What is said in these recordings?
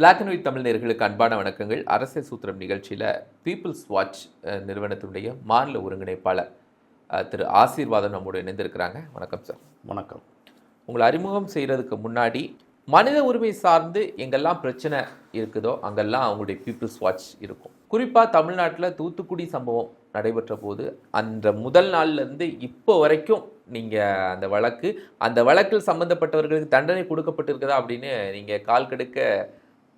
Black and white Tamil நேயர்களுக்கு அன்பான வணக்கங்கள். அரசியல் சூத்திரம் நிகழ்ச்சியில் பீப்புள்ஸ் வாட்ச் நிறுவனத்தினுடைய மாநில ஒருங்கிணைப்பாளர் திரு ஆசீர்வாதம் நம்மோடு இணைந்திருக்கிறாங்க. வணக்கம் சார். வணக்கம். உங்களை அறிமுகம் செய்கிறதுக்கு முன்னாடி மனித உரிமை சார்ந்து எங்கெல்லாம் பிரச்சனை இருக்குதோ அங்கெல்லாம் அவங்களுடைய பீப்புள்ஸ் வாட்ச் இருக்கும். குறிப்பாக தமிழ்நாட்டில் தூத்துக்குடி சம்பவம் நடைபெற்ற போது அந்த முதல் நாள்ல இருந்து இப்போ வரைக்கும் நீங்கள் அந்த வழக்கு அந்த வழக்கில் சம்பந்தப்பட்டவர்களுக்கு தண்டனை கொடுக்கப்பட்டிருக்குதா அப்படின்னு நீங்கள் கால் கெடுக்க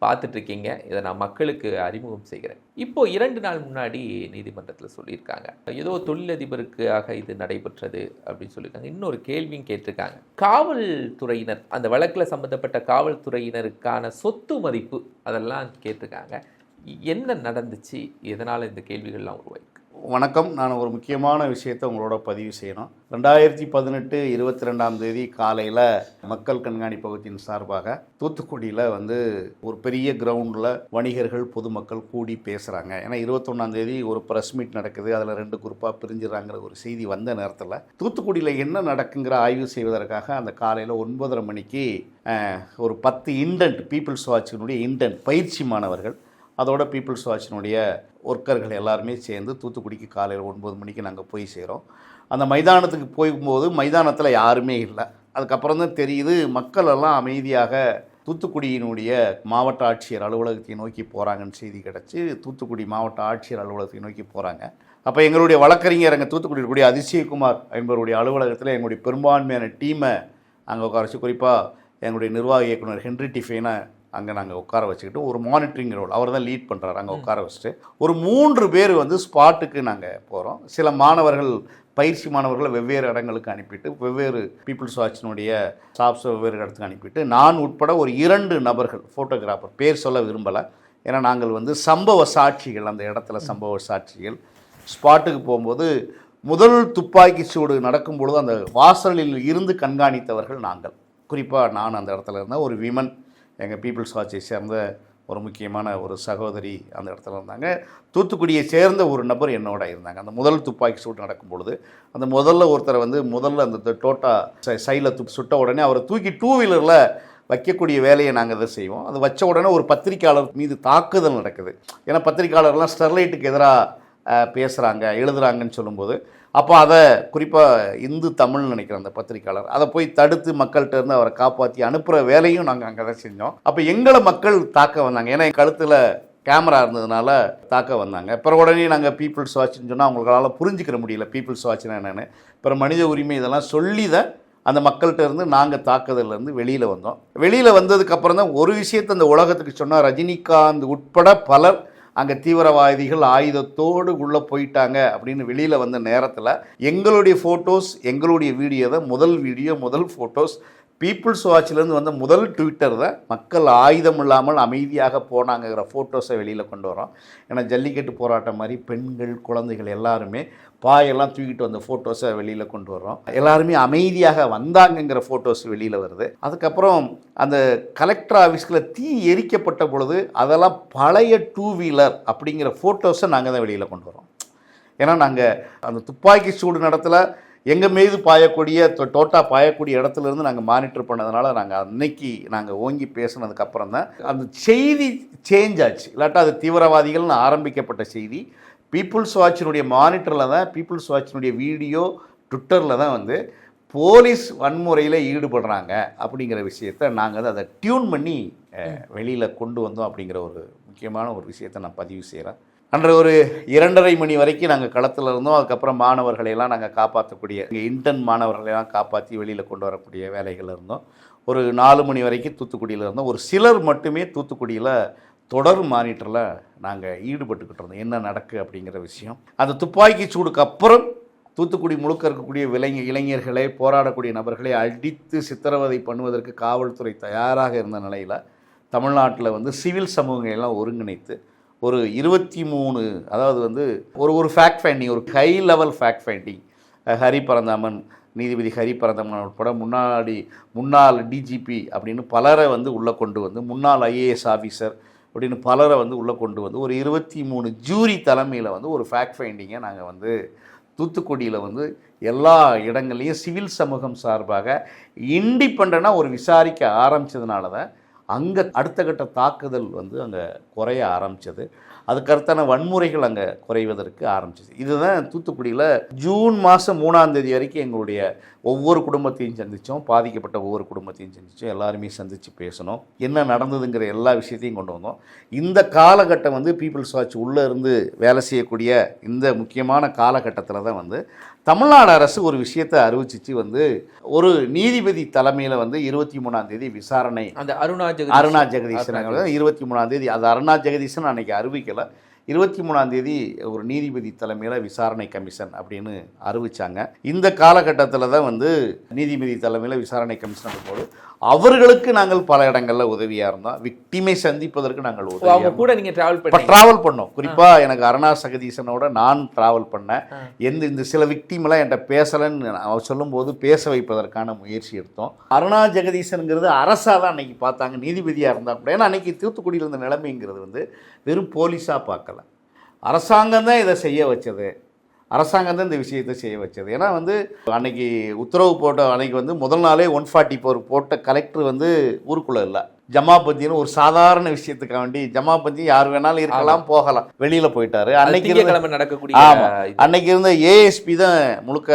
பார்த்துட்ருக்கீங்க. இதை நான் மக்களுக்கு அறிமுகம் செய்கிறேன். இப்போ இரண்டு நாள் முன்னாடி நீதிமன்றத்தில் சொல்லியிருக்காங்க. ஏதோ தொழிலதிபருக்காக இது நடைபெற்றது அப்படின்னு சொல்லியிருக்காங்க. இன்னொரு கேள்வியும் கேட்டிருக்காங்க. காவல்துறையினர் அந்த வழக்கில் சம்மந்தப்பட்ட காவல்துறையினருக்கான சொத்து மதிப்பு அதெல்லாம் கேட்டிருக்காங்க. என்ன நடந்துச்சு? எதனால் இந்த கேள்விகள்லாம் உருவாயிருக்கு? வணக்கம். நான் ஒரு முக்கியமான விஷயத்தை உங்களோட பதிவு செய்யணும். ரெண்டாயிரத்தி பதினெட்டு இருபத்தி ரெண்டாம் தேதி காலையில் மக்கள் கண்காணிப்பகத்தின் சார்பாக தூத்துக்குடியில் வந்து ஒரு பெரிய கிரவுண்டில் வணிகர்கள் பொதுமக்கள் கூடி பேசுகிறாங்க ஏன்னா இருபத்தொன்னாம் தேதி ஒரு ப்ரெஸ் மீட் நடக்குது. அதில் ரெண்டு குரூப்பாக பிரிஞ்சுறாங்கிற ஒரு செய்தி வந்த நேரத்தில் தூத்துக்குடியில் என்ன நடக்குங்கிற ஆய்வு செய்வதற்காக அந்த காலையில் ஒன்பதரை மணிக்கு ஒரு பத்து இன்டன்ட் பீப்புள்ஸ் வாட்சினுடைய இண்டன்ட் பயிற்சி மாணவர்கள் அதோட பீப்புள்ஸ் வாட்சினுடைய ஒர்க்கர்கள் எல்லாருமே சேர்ந்து தூத்துக்குடிக்கு காலையில் ஒன்பது மணிக்கு நாங்கள் போய் சேரோம். அந்த மைதானத்துக்கு போகும்போது மைதானத்தில் யாருமே இல்லை. அதுக்கப்புறம் தான் தெரியுது மக்கள் எல்லாம் அமைதியாக தூத்துக்குடியினுடைய மாவட்ட ஆட்சியர் அலுவலகத்தை நோக்கி போகிறாங்கன்னு செய்தி கிடச்சி தூத்துக்குடி மாவட்ட ஆட்சியர் அலுவலகத்தை நோக்கி போகிறாங்க அப்போ எங்களுடைய வழக்கறிஞர் அங்கே தூத்துக்குடி இருக்கக்கூடிய அதிசயகுமார் என்பவருடைய அலுவலகத்தில் எங்களுடைய பெரும்பான்மையான டீமை அங்கே உட்கார வச்சு குறிப்பாக எங்களுடைய நிர்வாக இயக்குனர் ஹென்ரி டிஃபைனை அங்கே நாங்கள் உட்கார வச்சுக்கிட்டு ஒரு மானிட்டரிங் ரோல் அவர் தான் லீட் பண்ணுறாரு அங்கே உட்கார வச்சுட்டு ஒரு மூன்று பேர் வந்து ஸ்பாட்டுக்கு நாங்கள் போகிறோம் சில மாணவர்கள் பயிற்சி மாணவர்களை வெவ்வேறு இடங்களுக்கு அனுப்பிட்டு வெவ்வேறு பீப்புள்ஸ் வாட்சினுடைய ஸ்டாஃப்ஸை வெவ்வேறு இடத்துக்கு அனுப்பிட்டு நான் உட்பட ஒரு இரண்டு நபர்கள் ஃபோட்டோகிராஃபர் பேர் சொல்ல விரும்பலை. ஏன்னா நாங்கள் வந்து சம்பவ சாட்சிகள் அந்த இடத்துல சம்பவ சாட்சிகள். ஸ்பாட்டுக்கு போகும்போது முதல் துப்பாக்கி சூடு நடக்கும் பொழுது அந்த வாசலில் இருந்து கண்காணித்தவர்கள் நாங்கள். குறிப்பாக நான் அந்த இடத்துல இருந்தேன் ஒரு விமன் எங்கள் பீப்புள்ஸ் வாட்சை சேர்ந்த ஒரு முக்கியமான ஒரு சகோதரி அந்த இடத்துல இருந்தாங்க. தூத்துக்குடியை சேர்ந்த ஒரு நபர் என்னோட இருந்தாங்க. அந்த முதல் துப்பாக்கி சூட்டு நடக்கும் பொழுது அந்த முதல்ல ஒருத்தரை வந்து முதல்ல அந்த டோட்டா சைடில் துப் சுட்ட உடனே அவரை தூக்கி டூ வீலரில் வைக்கக்கூடிய வேலையை நாங்கள் இதை செய்வோம். அது வச்ச உடனே ஒரு பத்திரிக்கையாளர் மீது தாக்குதல் நடக்குது. ஏன்னா பத்திரிக்கையாளர்லாம் ஸ்டெர்லைட்டுக்கு எதிராக பேசுகிறாங்க எழுதுகிறாங்கன்னு சொல்லும்போது அப்போ அதை குறிப்பாக இந்து தமிழ்னு நினைக்கிறேன் அந்த பத்திரிக்கையாளர் அதை போய் தடுத்து மக்கள்கிட்ட இருந்து அவரை காப்பாற்றி அனுப்புகிற வேலையும் நாங்கள் அங்கே தான் செஞ்சோம். அப்போ எங்களை மக்கள் தாக்க வந்தாங்க. ஏன்னா கழுத்தில் கேமரா இருந்ததுனால தாக்க வந்தாங்க. அப்புறம் உடனே நாங்கள் பீப்புள்ஸ் வாட்ச்னு சொன்னால் அவங்களால புரிஞ்சுக்கிற முடியல பீப்புள்ஸ் வாட்ச்னா என்னென்னு. அப்புறம் மனித உரிமை இதெல்லாம் சொல்லி தான் அந்த மக்கள்கிட்ட இருந்து நாங்கள் தாக்குதல்லேருந்து வெளியில் வந்தோம். வெளியில் வந்ததுக்கப்புறம் தான் ஒரு விஷயத்தை அந்த உலகத்துக்கு சொன்னால் ரஜினிகாந்த் உட்பட பலர் அங்கே தீவிரவாதிகள் ஆயுதத்தோடு உள்ளே போயிட்டாங்க அப்படின்னு வெளியில் வந்த நேரத்தில் எங்களுடைய ஃபோட்டோஸ் எங்களுடைய வீடியோ தான் முதல் வீடியோ முதல் ஃபோட்டோஸ் பீப்புள்ஸ் வாட்ச்லேருந்து வந்த முதல் ட்விட்டர் தான் மக்கள் ஆயுதம் இல்லாமல் அமைதியாக போனாங்கங்கிற ஃபோட்டோஸை வெளியில் கொண்டு வரோம் ஏன்னா ஜல்லிக்கட்டு போராட்டம் மாதிரி பெண்கள் குழந்தைகள் எல்லாருமே பாயெல்லாம் தூக்கிட்டு வந்த ஃபோட்டோஸை வெளியில் கொண்டு வர்றோம். எல்லாருமே அமைதியாக வந்தாங்கங்கிற ஃபோட்டோஸ் வெளியில் வருது. அதுக்கப்புறம் அந்த கலெக்டர் ஆஃபீஸில் தீ எரிக்கப்பட்ட பொழுது அதெல்லாம் பழைய டூ வீலர் அப்படிங்கிற ஃபோட்டோஸை நாங்கள் தான் வெளியில் கொண்டு வரோம் ஏன்னா நாங்கள் அந்த துப்பாக்கி சூடு நடத்துல எங்கள் மீது பாயக்கூடிய டோட்டா பாயக்கூடிய இடத்துல இருந்து நாங்கள் மானிட்டர் பண்ணதுனால நாங்கள் அன்னைக்கு நாங்கள் ஓங்கி பேசுனதுக்கப்புறம் தான் அந்த செய்தி சேஞ்ச் ஆச்சு. இல்லாட்டா அது தீவிரவாதிகள்னு ஆரம்பிக்கப்பட்ட செய்தி. பீப்புள்ஸ் வாட்சினுடைய மானிட்டரில் தான் பீப்புள்ஸ் வாட்சினுடைய வீடியோ ட்விட்டரில் தான் வந்து போலீஸ் வன்முறையில் ஈடுபடுறாங்க அப்படிங்கிற விஷயத்த நாங்கள் வந்து அதை டியூன் பண்ணி வெளியில் கொண்டு வந்தோம் அப்படிங்கிற ஒரு முக்கியமான ஒரு விஷயத்தை நான் பதிவு செய்கிறேன் அன்று ஒரு இரண்டரை மணி வரைக்கும் நாங்கள் களத்தில் இருந்தோம். அதுக்கப்புறம் மாணவர்களை எல்லாம் நாங்கள் காப்பாற்றக்கூடிய இங்கே இன்டர்ன் மாணவர்களை எல்லாம் காப்பாற்றி வெளியில் கொண்டு வரக்கூடிய வேலைகள் இருந்தோம். ஒரு நாலு மணி வரைக்கும் தூத்துக்குடியில் இருந்தோம். ஒரு சிலர் மட்டுமே தூத்துக்குடியில் தொடர் மானிட்டரில் நாங்கள் ஈடுபட்டுக்கிட்டு இருந்தோம். என்ன நடக்கு அப்படிங்கிற விஷயம். அந்த துப்பாக்கி சூடுக்கு அப்புறம் தூத்துக்குடி முழுக்க இருக்கக்கூடிய விளைஞ இளைஞர்களை போராடக்கூடிய நபர்களை அடித்து சித்திரவதை பண்ணுவதற்கு காவல்துறை தயாராக இருந்த நிலையில் தமிழ்நாட்டில் வந்து சிவில் சமூகங்களெல்லாம் ஒருங்கிணைத்து ஒரு இருபத்தி மூணு அதாவது வந்து ஒரு ஒரு ஃபேக்ட் ஃபைண்டிங் ஒரு high level fact finding Hari Paranthaman நீதிபதி ஹரி பரந்தாமன் உட்பட முன்னாடி முன்னாள் டிஜிபி அப்படின்னு பலரை வந்து உள்ளே கொண்டு வந்து முன்னாள் ஐஏஎஸ் ஆஃபீஸர் அப்படின்னு பலரை வந்து உள்ளே கொண்டு வந்து ஒரு இருபத்தி மூணு ஜூரி தலைமையில் வந்து ஒரு ஃபேக்ட் ஃபைண்டிங்கை நாங்கள் வந்து தூத்துக்குடியில் வந்து எல்லா இடங்கள்லையும் சிவில் சமூகம் சார்பாக இண்டிபெண்ட்டாக ஒரு விசாரிக்க ஆரம்பித்ததுனால தான் அங்கே அடுத்த கட்ட தாக்குதல் வந்து அங்கே குறைய ஆரம்பித்தது அதுக்கடுத்தான வன்முறைகள் அங்கே குறைவதற்கு ஆரம்பிச்சிச்சு இதுதான் தூத்துக்குடியில் ஜூன் மாதம் மூணாம் தேதி வரைக்கும் எங்களுடைய ஒவ்வொரு குடும்பத்தையும் சந்தித்தோம் பாதிக்கப்பட்ட ஒவ்வொரு குடும்பத்தையும் சந்தித்தோம் எல்லாருமே சந்தித்து பேசணும் என்ன நடந்ததுங்கிற எல்லா விஷயத்தையும் கொண்டு வந்தோம். இந்த காலகட்டம் வந்து பீப்புள்ஸ் வாட்ச் உள்ளே இருந்து வேலை செய்யக்கூடிய இந்த முக்கியமான காலகட்டத்தில் தான் வந்து தமிழ்நாடு அரசு ஒரு விஷயத்தை அறிவிச்சிச்சு வந்து ஒரு நீதிபதி தலைமையில் வந்து இருபத்தி மூணாம் தேதி விசாரணை. அந்த அருணா அருணா ஜெகதீசன் இருபத்தி மூணாம் தேதி அது அருணா ஜெகதீசன் அன்னைக்கு அறிவிக்கலை. இருபத்தி மூணாம் தேதி ஒரு நீதிபதி தலைமையில் விசாரணை கமிஷன் அப்படின்னு அறிவிச்சாங்க. இந்த காலகட்டத்தில் தான் வந்து நீதிபதி தலைமையில் விசாரணை கமிஷன் போது அவர்களுக்கு நாங்கள் பல இடங்களில் உதவியாக இருந்தோம். விக்டிமை சந்திப்பதற்கு நாங்கள் அவங்க உதவியாக கூட நீங்க டிராவல் பண்ணி ட்ராவல் பண்ணோம். குறிப்பாக எனக்கு அருணா சகதீசனோட நான் ட்ராவல் பண்ணேன். எந்த இந்த சில விக்டிமெல்லாம் என்கிட்ட பேசலைன்னு அவர் சொல்லும்போது பேச வைப்பதற்கான முயற்சி எடுத்தோம். அருணா ஜெகதீசனுங்கிறது அரசாக தான் அன்னைக்கு பார்த்தாங்க. நீதிபதியாக இருந்தால் கூட. ஏன்னா அன்னைக்கு தூத்துக்குடியில் இருந்த நிலைமைங்கிறது வந்து வெறும் போலீஸாக பார்க்கல. அரசாங்கம் தான் இதை செய்ய வச்சது. அரசாங்கம் தான் இந்த விஷயத்தை செய்ய வச்சது. ஏன்னா வந்து அன்னைக்கு உத்தரவு போட்ட அன்னைக்கு வந்து முதல் நாளே ஒன் ஃபார்ட்டி ஃபோர் போட்ட கலெக்டர் வந்து ஊருக்குள்ளே இல்லை. ஜமாபந்தின்னு ஒரு சாதாரண விஷயத்துக்காக வேண்டி ஜமாபந்தி யார் வேணாலும் இருக்கலாம் போகலாம். வெளியில போயிட்டாரு. அன்னைக்கு இருந்த நடக்கக்கூடிய ஆமா. அன்னைக்கு இருந்த ஏஎஸ்பி தான் முழுக்க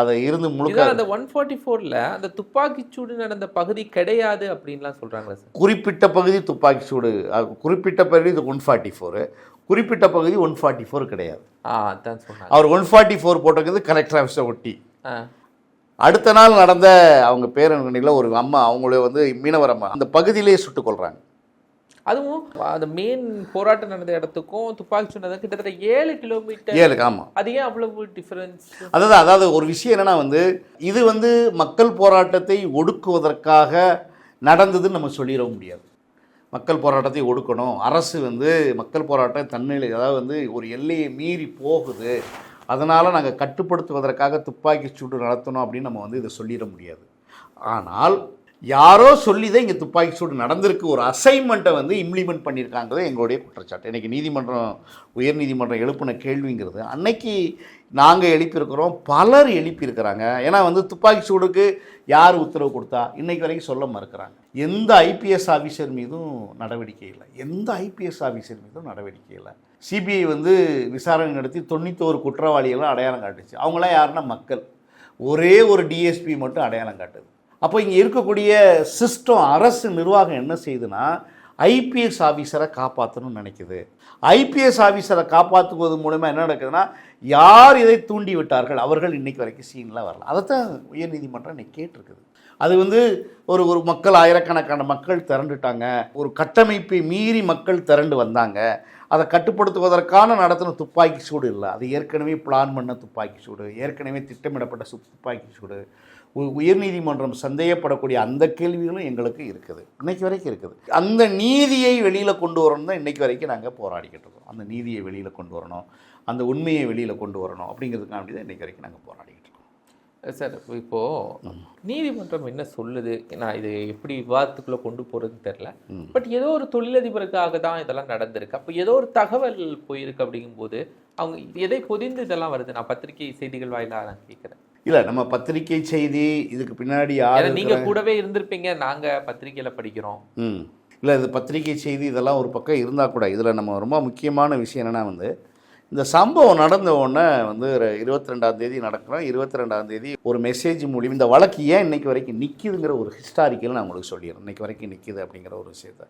அதை இருந்து முழுக்க அந்த ஒன் ஃபார்ட்டி ஃபோர்ல அந்த துப்பாக்கி சூடு நடந்த பகுதி கிடையாது அப்படின்லாம் சொல்றாங்களா சார். குறிப்பிட்ட பகுதி துப்பாக்கி சூடு குறிப்பிட்ட பகுதி ஒன் ஃபார்ட்டி ஃபோரு குறிப்பிட்ட பகுதி ஒன் ஃபார்ட்டி ஃபோர் கிடையாது அவர் ஒன் ஃபார்ட்டி ஃபோர் போட்டிருக்கிறது கலெக்டர் ஆஃபீஸை ஒட்டி. அடுத்த நாள் நடந்த அவங்க பேரணியில் ஒரு அம்மா அவங்கள வந்து மீனவர் அம்மா அந்த பகுதியிலேயே சுட்டுக் கொள்றாங்க அதுவும் அந்த மெயின் போராட்டம் நடந்த இடத்துக்கும் துப்பாக்கி சூடு கிட்டத்தட்ட ஏழு கிலோமீட்டர் ஏழு ஆமாம் அது ஏன் அவ்வளவு டிஃபரன்ஸ் அதாவது அதாவது ஒரு விஷயம் என்னன்னா வந்து இது வந்து மக்கள் போராட்டத்தை ஒடுக்குவதற்காக நடந்ததுன்னு நம்ம சொல்லிட முடியாது. மக்கள் போராட்டத்தை ஒடுக்கணும். அரசு வந்து மக்கள் போராட்டம் தன்னிலை அதாவது வந்து ஒரு எல்லையை மீறி போகுது. அதனால் நாங்கள் கட்டுப்படுத்துவதற்காக துப்பாக்கி சூடு நடத்தணும் அப்படின்னு நம்ம வந்து இதை சொல்லிட முடியாது. ஆனால் யாரோ சொல்லி தான் இங்கே துப்பாக்கி சூடு நடந்திருக்கு. ஒரு அசைன்மெண்ட்டை வந்து இம்ப்ளிமெண்ட் பண்ணியிருக்காங்கிறது எங்களுடைய குற்றச்சாட்டு. இன்றைக்கி நீதிமன்றம் உயர் நீதிமன்றம் எழுப்பின கேள்விங்கிறது அன்னைக்கு நாங்கள் எழுப்பியிருக்கிறோம். பலர் எழுப்பியிருக்கிறாங்க. ஏன்னா வந்து துப்பாக்கி சூடுக்கு யார் உத்தரவு கொடுத்தா? இன்றைக்கு வரைக்கும் சொல்ல மறுக்கிறாங்க. எந்த ஐபிஎஸ் ஆஃபீஸர் மீதும் நடவடிக்கை இல்லை. எந்த ஐபிஎஸ் ஆஃபீஸர் மீதும் நடவடிக்கை இல்லை. சிபிஐ வந்து விசாரணை நடத்தி தொண்ணூத்தோரு குற்றவாளிகள்லாம் அடையாளம் காட்டுச்சு. அவங்களாம் யாருன்னா மக்கள். ஒரே ஒரு டிஎஸ்பி மட்டும் அடையாளம் காட்டுது. அப்போ இங்கே இருக்கக்கூடிய சிஸ்டம் அரசு நிர்வாகம் என்ன செய்யுதுன்னா ஐபிஎஸ் ஆஃபீஸரை காப்பாற்றணும்னு நினைக்குது. ஐபிஎஸ் ஆஃபீஸரை காப்பாற்றுவது மூலமாக என்ன நடக்குதுன்னா யார் இதை தூண்டி விட்டார்கள் அவர்கள் இன்னைக்கு வரைக்கும் சீனில் வரல. அதைத்தான் உயர்நீதிமன்றம் இன்னைக்கு கேட்டிருக்குது. அது வந்து ஒரு ஒரு மக்கள் ஆயிரக்கணக்கான மக்கள் திரண்டுட்டாங்க. ஒரு கட்டமைப்பை மீறி மக்கள் திரண்டு வந்தாங்க. அதை கட்டுப்படுத்துவதற்கான நடத்தின துப்பாக்கி சூடு இல்லை. அது ஏற்கனவே பிளான் பண்ண துப்பாக்கி சூடு ஏற்கனவே திட்டமிடப்பட்ட சு துப்பாக்கி சூடு. உயர்நீதிமன்றம் சந்தேகப்படக்கூடிய அந்த கேள்விகளும் எங்களுக்கு இருக்குது. இன்னைக்கு வரைக்கும் இருக்குது. அந்த நீதியை வெளியில் கொண்டு வரணும் தான் இன்னைக்கு வரைக்கும் நாங்கள் போராடிக்கிட்டு இருக்கோம். அந்த நீதியை வெளியில் கொண்டு வரணும். அந்த உண்மையை வெளியில் கொண்டு வரணும். அப்படிங்கிறதுக்காண்டி தான் இன்னைக்கு வரைக்கும் நாங்கள் போராடிக்கிட்டு இருக்கோம். சார் இப்போ நீதிமன்றம் என்ன சொல்லுது? நான் இது எப்படி விவாதத்துக்குள்ள கொண்டு போறதுன்னு தெரியல. ம். பட் ஏதோ ஒரு தொழிலதிபருக்காக தான் இதெல்லாம் நடந்திருக்கு. அப்போ ஏதோ ஒரு தகவல் போயிருக்கு அப்படிங்கும்போது அவங்க எதை பொதிந்து இதெல்லாம் வருது? நான் பத்திரிகை செய்திகள் வாயிலாக நான் கேட்குறேன். இல்லை நம்ம பத்திரிகை செய்தி இதுக்கு பின்னாடி யார் ஏன்னா நீங்க இருக்கிறாங்க? கூடவே இருந்திருப்பீங்க நாங்க பத்திரிகையில படிக்கிறோம். ம். இல்லை இது பத்திரிகை செய்தி இதெல்லாம் ஒரு பக்கம் இருந்தால் கூட இதில் நம்ம ரொம்ப முக்கியமான விஷயம் என்னென்னா வந்து இந்த சம்பவம் நடந்த உடனே வந்து இருபத்தி ரெண்டாம் தேதி நடக்கிறோம். இருபத்தி ரெண்டாம் தேதி ஒரு மெசேஜ் மூலியம் இந்த வழக்கு ஏன் இன்னைக்கு வரைக்கும் நிற்கிதுங்கிற ஒரு ஹிஸ்டாரிக்கல் நான் உங்களுக்கு சொல்லிடுறேன். இன்னைக்கு வரைக்கும் நிற்கிது அப்படிங்கிற ஒரு விஷயத்த.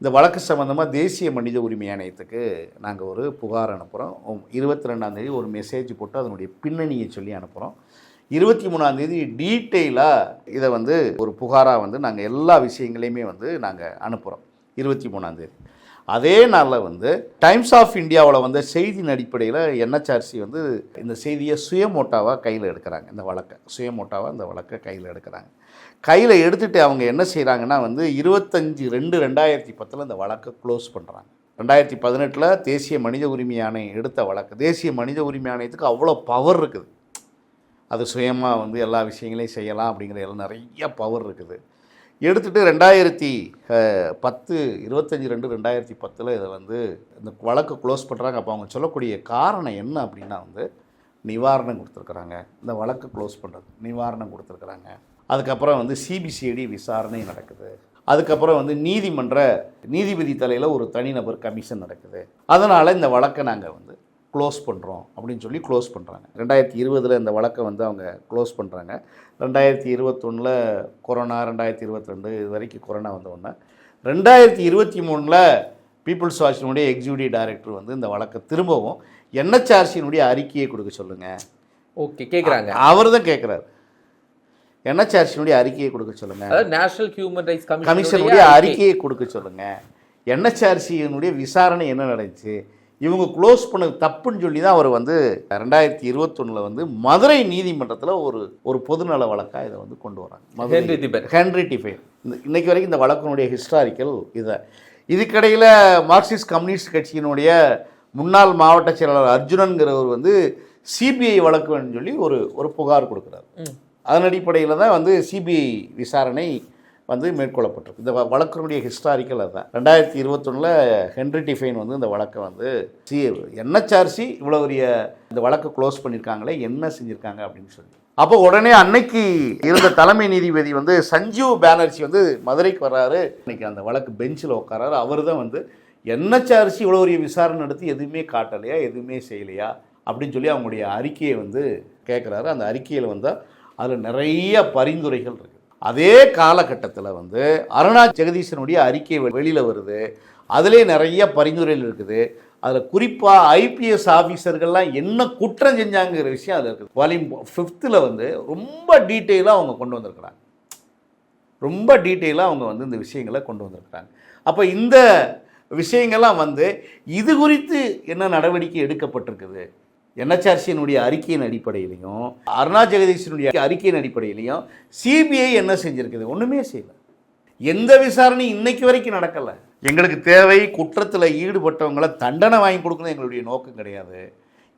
இந்த வழக்கு சம்மந்தமாக தேசிய மனித உரிமை ஆணையத்துக்கு நாங்கள் ஒரு புகார் அனுப்புகிறோம் இருபத்தி ரெண்டாம் தேதி ஒரு மெசேஜ் போட்டு அதனுடைய பின்னணியை சொல்லி அனுப்புகிறோம் இருபத்தி மூணாம் தேதி டீட்டெயிலாக இதை வந்து ஒரு புகாராக வந்து நாங்கள் எல்லா விஷயங்களையுமே வந்து நாங்கள் அனுப்புகிறோம் இருபத்தி மூணாம் தேதி. அதே நாளில் வந்து டைம்ஸ் ஆஃப் இந்தியாவில் வந்த செய்தியின் அடிப்படையில் என்ஹெச்ஆர்சி வந்து இந்த செய்தியை சுயமோட்டாவாக கையில் எடுக்கிறாங்க இந்த வழக்கை. சுயமோட்டாவாக இந்த வழக்கை கையில் எடுக்கிறாங்க. கையில் எடுத்துகிட்டு அவங்க என்ன செய்கிறாங்கன்னா வந்து இருபத்தஞ்சி ரெண்டு ரெண்டாயிரத்தி பத்தில் இந்த வழக்கை க்ளோஸ் பண்ணுறாங்க ரெண்டாயிரத்தி பதினெட்டில் தேசிய மனித உரிமை ஆணையம் எடுத்த வழக்கு. தேசிய மனித உரிமை ஆணையத்துக்கு அவ்வளோ பவர் இருக்குது. அது சுயமாக வந்து எல்லா விஷயங்களையும் செய்யலாம் அப்படிங்கிற எல்லாம் நிறைய பவர் இருக்குது. எடுத்துகிட்டு ரெண்டாயிரத்தி பத்து இருபத்தஞ்சி ரெண்டு ரெண்டாயிரத்தி பத்தில் இதை வந்து இந்த வழக்கு க்ளோஸ் பண்ணுறாங்க அப்போ அவங்க சொல்லக்கூடிய காரணம் என்ன அப்படின்னா வந்து நிவாரணம் கொடுத்துருக்குறாங்க. இந்த வழக்கு க்ளோஸ் பண்ணுறது நிவாரணம் கொடுத்துருக்குறாங்க. அதுக்கப்புறம் வந்து சிபிசிஐடி விசாரணை நடக்குது. அதுக்கப்புறம் வந்து நீதிமன்ற நீதிபதி தலையில் ஒரு தனிநபர் கமிஷன் நடக்குது. அதனால் இந்த வழக்கை நாங்கள் வந்து க்ளோஸ் பண்ணுறோம் அப்படின்னு சொல்லி க்ளோஸ் பண்ணுறாங்க ரெண்டாயிரத்தி இருபதில் இந்த வழக்கை வந்து அவங்க க்ளோஸ் பண்ணுறாங்க ரெண்டாயிரத்தி இருபத்தொன்னில் கொரோனா ரெண்டாயிரத்தி இருபத்திரெண்டு இது வரைக்கும் கொரோனா வந்த உடனே. ரெண்டாயிரத்தி இருபத்தி மூணில் பீப்புள்ஸ் வாட்சினுடைய எக்ஸிக்யூட்டிவ் டைரக்டர் வந்து இந்த வழக்கை திரும்பவும் என்ஹெச்ஆர்சியினுடைய அறிக்கையை கொடுக்க சொல்லுங்கள் ஓகே கேக்குறாங்க. அவர் தான் கேட்குறாரு என்ஹெச்ஆர்சியினுடைய அறிக்கையை கொடுக்க சொல்லுங்கள் நேஷனல் ஹியூமன் ரைட்ஸ் கமிஷனுடைய அறிக்கையை கொடுக்க சொல்லுங்க. என்ஹெச்ஆர்சியினுடைய விசாரணை என்ன நடந்துச்சு? இவங்க க்ளோஸ் பண்ணது தப்புன்னு சொல்லி தான் அவர் வந்து ரெண்டாயிரத்தி இருபத்தொன்னில் வந்து மதுரை நீதிமன்றத்தில் ஒரு ஒரு பொதுநல வழக்காக இதை வந்து கொண்டு வராங்க. Henry Tibet. ஹென்ரி டிஃபைன் இந்த இன்னைக்கு வரைக்கும் இந்த வழக்கினுடைய ஹிஸ்டாரிக்கல் இதை. இதுக்கிடையில் மார்க்சிஸ்ட் கம்யூனிஸ்ட் கட்சியினுடைய முன்னாள் மாவட்ட செயலாளர் அர்ஜுனன்கிறவர் வந்து சிபிஐ வழக்கு வேணும்னு சொல்லி ஒரு ஒரு புகார் கொடுக்குறாரு. அதன் அடிப்படையில் தான் வந்து சிபிஐ விசாரணை வந்து மேற்கொள்ளப்பட்டிருக்கு. இந்த வ- வழக்கினுடைய ஹிஸ்டாரிக்கல் அதுதான். ரெண்டாயிரத்தி இருபத்தொன்னில் ஹென்ரி டிஃபைன் வந்து இந்த வழக்கை வந்து சி என்ஹெச்ஆர்சி இவ்வளோ பெரிய இந்த வழக்கை க்ளோஸ் பண்ணியிருக்காங்களே என்ன செஞ்சுருக்காங்க அப்படின்னு சொல்லி. அப்போ உடனே அன்னைக்கு இருந்த தலைமை நீதிபதி வந்து சஞ்சீவ் பானர்ஜி வந்து மதுரைக்கு வர்றாரு. இன்னைக்கு அந்த வழக்கு பெஞ்சில் உட்காராரு அவர் தான் வந்து என்ஹெச்ஆர்சி இவ்வளோ பெரிய விசாரணை நடத்தி எதுவுமே காட்டலையா எதுவுமே செய்யலையா அப்படின்னு சொல்லி அவங்களுடைய அறிக்கையை வந்து கேட்குறாரு அந்த அறிக்கையில் வந்து அதில் நிறைய பரிந்துரைகள் இருக்குது அதே காலகட்டத்தில் வந்து அருணா ஜெகதீசனுடைய அறிக்கை வெளியில் வருது. அதிலே நிறைய பரிந்துரைகள் இருக்குது. அதில் குறிப்பாக ஐபிஎஸ் ஆஃபீஸர்கள்லாம் என்ன குற்றம் செஞ்சாங்கிற விஷயம் அதில் இருக்குது. வால்யூம் ஃபிஃப்த்தில் வந்து ரொம்ப டீட்டெயிலாக அவங்க கொண்டு வந்திருக்கிறாங்க. ரொம்ப டீட்டெயிலாக அவங்க வந்து இந்த விஷயங்களை கொண்டு வந்திருக்கிறாங்க. அப்போ இந்த விஷயங்கள்லாம் வந்து இது குறித்து என்ன நடவடிக்கை எடுக்கப்பட்டிருக்குது? என்ஹெச்ஆர்சியினுடைய அறிக்கையின் அடிப்படையிலையும் அருணா ஜெகதீஷனுடைய அறிக்கையின் அடிப்படையிலையும் சிபிஐ என்ன செஞ்சுருக்குது? ஒன்றுமே செய்யலை. எந்த விசாரணையும் இன்னைக்கு வரைக்கும் நடக்கலை. எங்களுக்கு தேவை குற்றத்தில் ஈடுபட்டவங்களை தண்டனை வாங்கி கொடுக்கணும் எங்களுடைய நோக்கம் கிடையாது.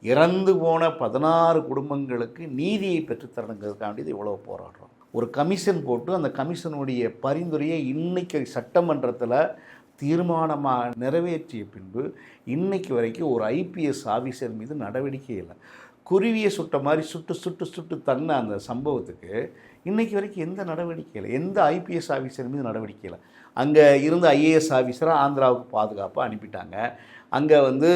இறந்து போன பதினாறு குடும்பங்களுக்கு நீதியை பெற்றுத்தரணுங்கிறதுக்காண்டி இவ்வளோ போராடுறோம் ஒரு கமிஷன் போட்டு அந்த கமிஷனுடைய பரிந்துரையை இன்னைக்கு சட்டமன்றத்தில் தீர்மானமாக நிறைவேற்றிய பின்பு இன்னைக்கு வரைக்கும் ஒரு ஐபிஎஸ் ஆஃபீஸர் மீது நடவடிக்கை இல்லை. குருவியை சுட்ட மாதிரி சுட்டு சுட்டு சுட்டு தன்ன அந்த சம்பவத்துக்கு இன்னைக்கு வரைக்கும் எந்த நடவடிக்கை இல்லை. எந்த ஐபிஎஸ் ஆஃபீஸர் மீது நடவடிக்கை இல்லை. அங்கே இருந்த ஐஏஎஸ் ஆஃபீஸரை ஆந்திராவுக்கு பாதுகாப்பாக அனுப்பிட்டாங்க. அங்கே வந்து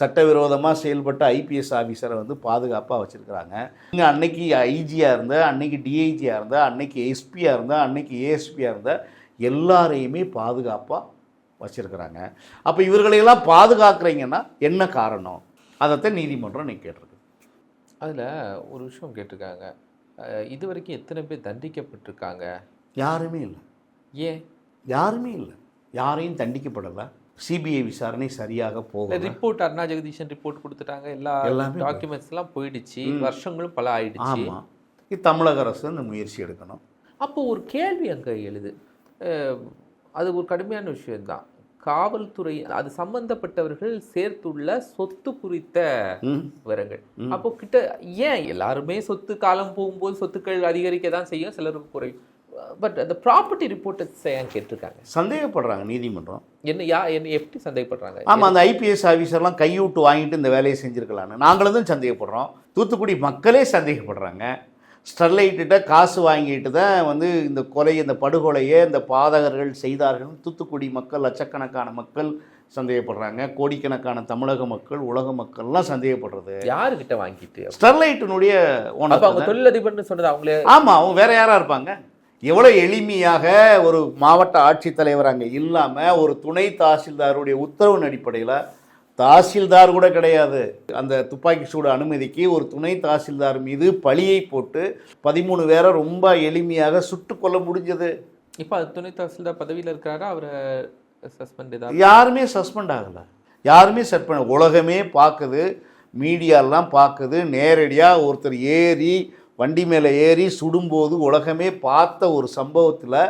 சட்டவிரோதமாக செயல்பட்ட ஐபிஎஸ் ஆஃபீஸரை வந்து பாதுகாப்பாக வச்சுருக்கிறாங்க. இங்கே அன்னைக்கு ஐஜியாக இருந்த அன்னைக்கு டிஐஜியாக இருந்த அன்னைக்கு எஸ்பியாக இருந்த அன்னைக்கு ஏஎஸ்பியாக இருந்த எல்லாரையுமே பாதுகாப்பாக வச்சுருக்கிறாங்க. அப்போ இவர்களையெல்லாம் பாதுகாக்கிறீங்கன்னா என்ன காரணம்? அதைத்தான் நீதிமன்றம் இன்னைக்கு கேட்டிருக்கு. அதுல ஒரு விஷயம் கேட்டிருக்காங்க. இது வரைக்கும் எத்தனை பேர் தண்டிக்கப்பட்டிருக்காங்க? யாருமே இல்லை. ஏன்? யாருமே இல்லை. யாரையும் தண்டிக்கப்படலை. சிபிஐ விசாரணை சரியாக போகல. ரிப்போர்ட் அருணா ஜெகதீஷன் ரிப்போர்ட் கொடுத்துட்டாங்க. எல்லா எல்லாமே டாக்குமெண்ட்ஸ் எல்லாம் போயிடுச்சு. வருஷங்களும் பல ஆயிடுச்சு. ஆமாம் இது தமிழக அரசு இந்த முயற்சி எடுக்கணும். அப்போ ஒரு கேள்வி அங்க எழுது. அது ஒரு கடுமையான விஷயம்தான். காவல்துறை அது சம்பந்தப்பட்டவர்கள் சேர்த்துள்ள சொத்து குறித்த விவரங்கள். அப்போ கிட்ட ஏன் எல்லாருமே சொத்து காலம் போகும்போது சொத்துக்கள் அதிகரிக்க தான் செய்யும்? சிலருக்கு குறையும். பட் அந்த ப்ராப்பர்ட்டி ரிப்போர்ட்டர்ஸ் ஏன் கேட்டிருக்காங்க? சந்தேகப்படுறாங்க நீதிமன்றம். என்ன யா என்ன எப்படி சந்தேகப்படுறாங்க? ஆமாம் அந்த ஐபிஎஸ் ஆஃபீஸர்லாம் கையூட்டு வாங்கிட்டு இந்த வேலையை செஞ்சுருக்கலான்னு. நாங்களும் சந்தேகப்படுறோம். தூத்துக்குடி மக்களே சந்தேகப்படுறாங்க. ஸ்டெர்லைட்டிட்ட காசு வாங்கிட்டு தான் வந்து இந்த கொலை இந்த படுகொலையை இந்த பாதகர்கள் செய்தார்கள். தூத்துக்குடி மக்கள் லட்சக்கணக்கான மக்கள் சந்தேகப்படுறாங்க. கோடிக்கணக்கான தமிழக மக்கள் உலக மக்கள்லாம் சந்தேகப்படுறது. யாருக்கிட்ட வாங்கிட்டு? ஸ்டெர்லைட்டினுடைய அப்ப அவங்க ஓனர் தொழிலதிபர்னு சொன்னது அவங்களே? ஆமாம் அவங்க வேற யாரா இருப்பாங்க? எவ்வளோ எளிமையாக ஒரு மாவட்ட ஆட்சித்தலைவர் அங்கே இல்லாமல் ஒரு துணை தாசில்தாருடைய உத்தரவின் அடிப்படையில் தாசில்தார் கூட கிடையாது. அந்த துப்பாக்கி சூடு அனுமதிக்கு ஒரு துணை தாசில்தார் மீது பழியை போட்டு பதிமூணு பேரை ரொம்ப எளிமையாக சுட்டு கொல்ல முடிஞ்சது. இப்ப அது துணை தாசில்தார் பதவியில இருக்கிறாரா அவரை சஸ்பெண்ட் யாருமே சஸ்பெண்ட் ஆகலை. யாருமே செட் பண்ண உலகமே பார்க்குது. மீடியாலாம் பார்க்குது. நேரடியாக ஒருத்தர் ஏறி வண்டி மேலே ஏறி சுடும்போது உலகமே பார்த்த ஒரு சம்பவத்தில்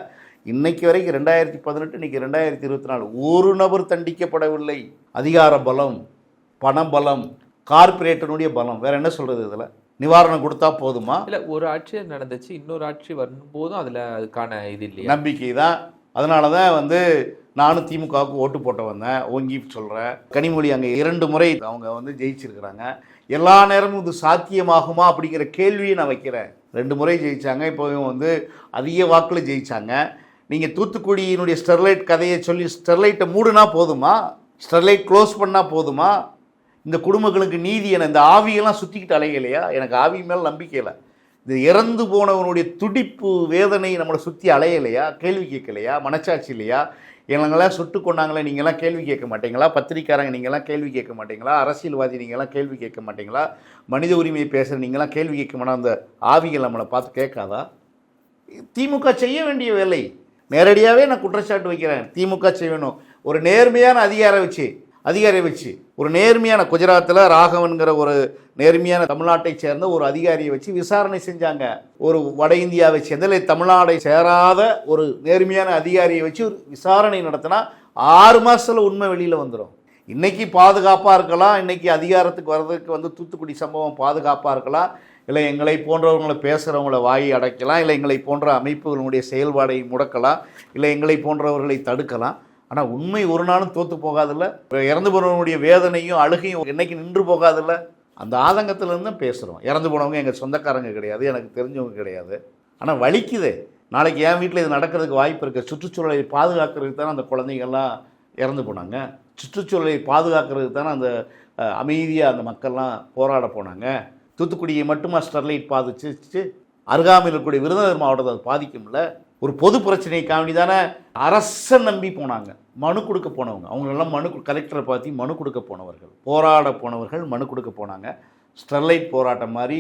இன்னைக்கு வரைக்கும் ரெண்டாயிரத்தி பதினெட்டு இன்னைக்கு ரெண்டாயிரத்தி இருபத்தி நாலு ஒரு நபர் தண்டிக்கப்படவில்லை. அதிகார பலம் பண பலம் கார்ப்பரேட்டனுடைய பலம். வேற என்ன சொல்றது இதில்? நிவாரணம் கொடுத்தா போதுமா? இல்ல ஒரு ஆட்சி நடந்துச்சு இன்னொரு ஆட்சி வரும்போதும் அதுல அதுக்கான இது இல்லையா? நம்பிக்கை தான். அதனால தான் வந்து நானும் திமுகவுக்கு ஓட்டு போட்ட வந்தேன். ஓங்கி சொல்கிறேன் கனிமொழி அங்கே இரண்டு முறை அவங்க வந்து ஜெயிச்சிருக்கிறாங்க. எல்லா நேரமும் இது சாத்தியமாகுமா அப்படிங்கிற கேள்வியை நான் வைக்கிறேன். ரெண்டு முறை ஜெயிச்சாங்க. இப்போ இவங்க வந்து அதிக வாக்கில் ஜெயிச்சாங்க. நீங்கள் தூத்துக்குடியினுடைய ஸ்டெர்லைட் கதையை சொல்லி ஸ்டெர்லைட்டை மூடுனா போதுமா? ஸ்டெர்லைட் க்ளோஸ் பண்ணால் போதுமா? இந்த குடும்பங்களுக்கு நீதி என இந்த ஆவியெல்லாம் சுற்றிக்கிட்டு அலையலையா? எனக்கு ஆவி மேலே நம்பிக்கை இல்லை. இது இறந்து போனவனுடைய துடிப்பு வேதனை நம்மளை சுற்றி அலையலையா? கேள்வி கேட்கலையா? மனச்சாட்சி இல்லையா? எங்களாம் சுட்டு கொண்டாங்களே நீங்களாம் கேள்வி கேட்க மாட்டீங்களா? பத்திரிக்காரங்க நீங்களாம் கேள்வி கேட்க மாட்டீங்களா? அரசியல்வாதி நீங்களாம் கேள்வி கேட்க மாட்டீங்களா? மனித உரிமையை பேசுகிற நீங்களாம் கேள்வி கேட்க மாட்டா அந்த ஆவிகள் நம்மளை பார்த்து கேட்காதா? திமுக செய்ய வேண்டிய வேலை. நேரடியாகவே நான் குற்றச்சாட்டு வைக்கிறேன். திமுக செய்யணும். ஒரு நேர்மையான அதிகாரம் வச்சு அதிகாரியை வச்சு ஒரு நேர்மையான குஜராத்தில் ராகவன்கிற ஒரு நேர்மையான தமிழ்நாட்டை சேர்ந்த ஒரு அதிகாரியை வச்சு விசாரணை செஞ்சாங்க. ஒரு வட இந்தியாவை சேர்ந்த இல்லை தமிழ்நாடை சேராத ஒரு நேர்மையான அதிகாரியை வச்சு ஒரு விசாரணை நடத்தினா ஆறு மாதத்தில் உண்மை வெளியில் வந்துடும் இன்றைக்கி பாதுகாப்பாக இருக்கலாம். இன்றைக்கி அதிகாரத்துக்கு வர்றதுக்கு வந்து தூத்துக்குடி சம்பவம் பாதுகாப்பாக இருக்கலாம். இல்லை எங்களை போன்றவங்களை பேசுகிறவங்கள வாயை அடைக்கலாம் இல்லை எங்களை போன்ற அமைப்புகளுடைய செயல்பாடை முடக்கலாம் இல்லை எங்களை போன்றவர்களை தடுக்கலாம். ஆனால் உண்மை ஒரு நாளும் தோற்று போகாதில்ல. இறந்து போனவனுடைய வேதனையும் அழுகையும் என்றைக்கு நின்று போகாதில்ல. அந்த ஆதங்கத்திலேருந்து தான் பேசுகிறோம் இறந்து போனவங்க எங்கள் சொந்தக்காரங்க கிடையாது எனக்கு தெரிஞ்சவங்க கிடையாது. ஆனால் வலிக்குது. நாளைக்கு என் வீட்டில் இது நடக்கிறதுக்கு வாய்ப்பு இருக்குது சுற்றுச்சூழலை பாதுகாக்கிறதுக்கு தானே அந்த குழந்தைங்கள்லாம் இறந்து போனாங்க. சுற்றுச்சூழலை பாதுகாக்கிறதுக்கு தானே அந்த அமைதியாக அந்த மக்கள்லாம் போராட போனாங்க. தூத்துக்குடியை மட்டுமா ஸ்டெர்லைட் பாதிச்சிச்சு அருகாமையில் இருக்கக்கூடிய விருதுநகர் மாவட்டத்தை அது பாதிக்கும்ல? ஒரு பொது பிரச்சனையை காண்டி தானே? அரசை நம்பி போனாங்க. மனு கொடுக்க போனவங்க. அவங்களெல்லாம் மனு கலெக்டரை பார்த்து மனு கொடுக்க போனவர்கள். போராட போனவர்கள் மனு கொடுக்க போனாங்க. ஸ்டெர்லைட் போராட்டம் மாதிரி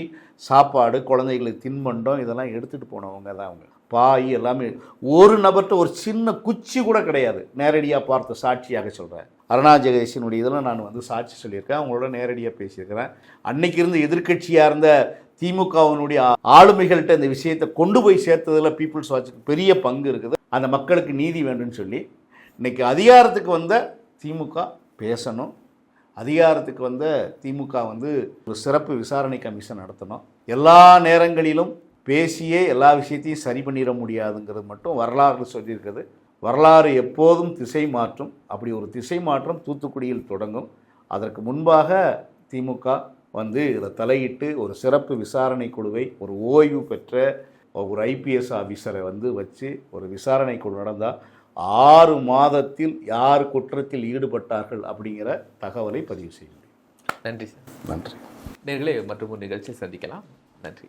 சாப்பாடு குழந்தைகளுக்கு தின்பண்டம் இதெல்லாம் எடுத்துகிட்டு போனவங்க தான் அவங்க. பாய் எல்லாமே. ஒரு நபர்கிட்ட ஒரு சின்ன குச்சி கூட கிடையாது. நேரடியாக பார்த்த சாட்சியாக சொல்கிறேன் அருணா ஜெகதீஷனுடைய இதில் நான் வந்து சாட்சி சொல்லியிருக்கேன். அவங்களோட நேரடியாக பேசியிருக்கிறேன். அன்னைக்கு இருந்து எதிர்க்கட்சியாக இருந்த திமுகவினுடைய ஆளுமைகள்கிட்ட இந்த விஷயத்தை கொண்டு போய் சேர்த்ததில் பீப்புள்ஸ் வாட்சுக்கு பெரிய பங்கு இருக்குது. அந்த மக்களுக்கு நீதி வேண்டும்னு சொல்லி இன்னைக்கு அதிகாரத்துக்கு வந்த திமுக பேசணும். அதிகாரத்துக்கு வந்த திமுக வந்து ஒரு சிறப்பு விசாரணை கமிஷன் நடத்தணும். எல்லா நேரங்களிலும் பேசியே எல்லா விஷயத்தையும் சரி பண்ணிட முடியாதுங்கிறது மட்டும் வரலாறு சொல்லியிருக்குது வரலாறு எப்போதும் திசை மாற்றும். அப்படி ஒரு திசை மாற்றம் தூத்துக்குடியில் தொடங்கும். அதற்கு முன்பாக திமுக வந்து இதில் தலையிட்டு ஒரு சிறப்பு விசாரணை குழுவை ஒரு ஓய்வு பெற்ற ஒரு ஐபிஎஸ் ஆஃபீஸரை வந்து வச்சு ஒரு விசாரணை குழு நடந்தால் ஆறு மாதத்தில் யார் குற்றத்தில் ஈடுபட்டார்கள் அப்படிங்கிற தகவலை பதிவு செய்ய முடியும் நன்றி சார். நன்றி. நேர்களே மற்றும் ஒரு நிகழ்ச்சியை சந்திக்கலாம். நன்றி.